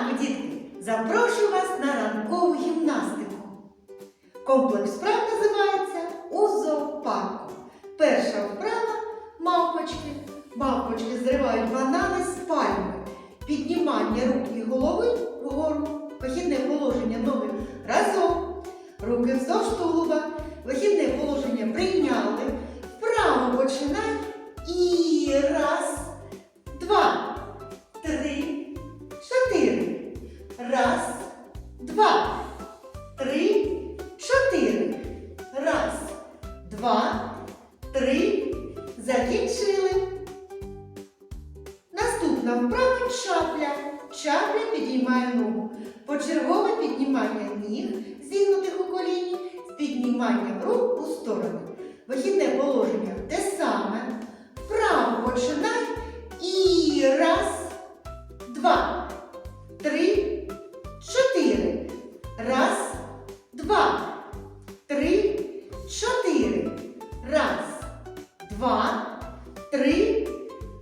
ранку, дітки! Запрошую вас на ранкову гімнастику. Комплекс вправ називається у зоопарку. Перша вправа мавпочки. Мавпочки зривають банани з пальми. Піднімання рук і голови вгору. Вихідне положення ноги разом. Руки вздовж тулуба. Вихідне положення прийняли. Вправо починай. Наступна вправа чапля. Чапля підіймає ногу. Почергове піднімання ніг, зігнутих у коліні, з підніманням рук у сторони. Вихідне положення те саме. Вправо починай. І раз, два, три, чотири. Раз, два, три, чотири. Раз, два, три.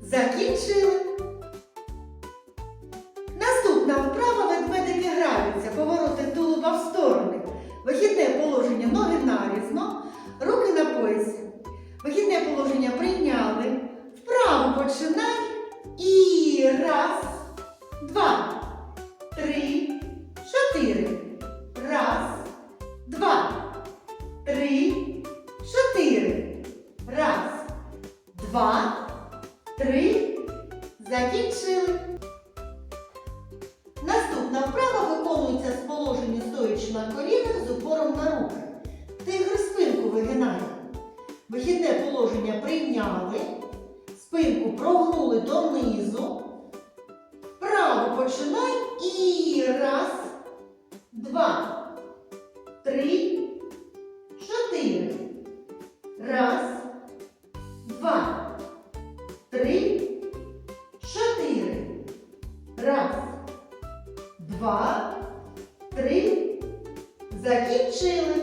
Закінчили. Два, три, чотири. Раз, два, три, чотири. Раз, два, три. Закінчили. Наступна вправа виконується з положення стоячи на колінах з упором на руки. Тигр спинку вигинає. Вихідне положення прийняли. Спинку прогнули донизу. Починай. І раз, два, три, чотири. Раз, два, три, чотири. Раз, два, три. Закінчили.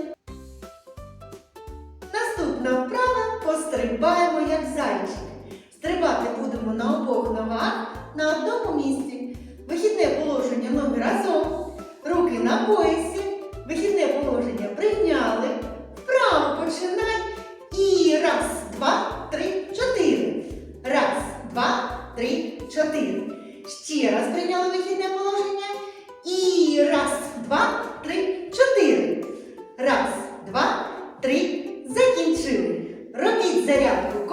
Наступна вправа пострибаємо як зайчики. Стрибати будемо на обох ногах на одному місці. Вихідне положення ноги разом. Руки на поясі. Вихідне положення прийняли. Вправо починай. І раз, два, три, чотири. Раз, два, три, чотири. Ще раз прийняли вихідне положення. І раз, два, три, чотири. Раз, два, три. Закінчили. Робіть зарядку.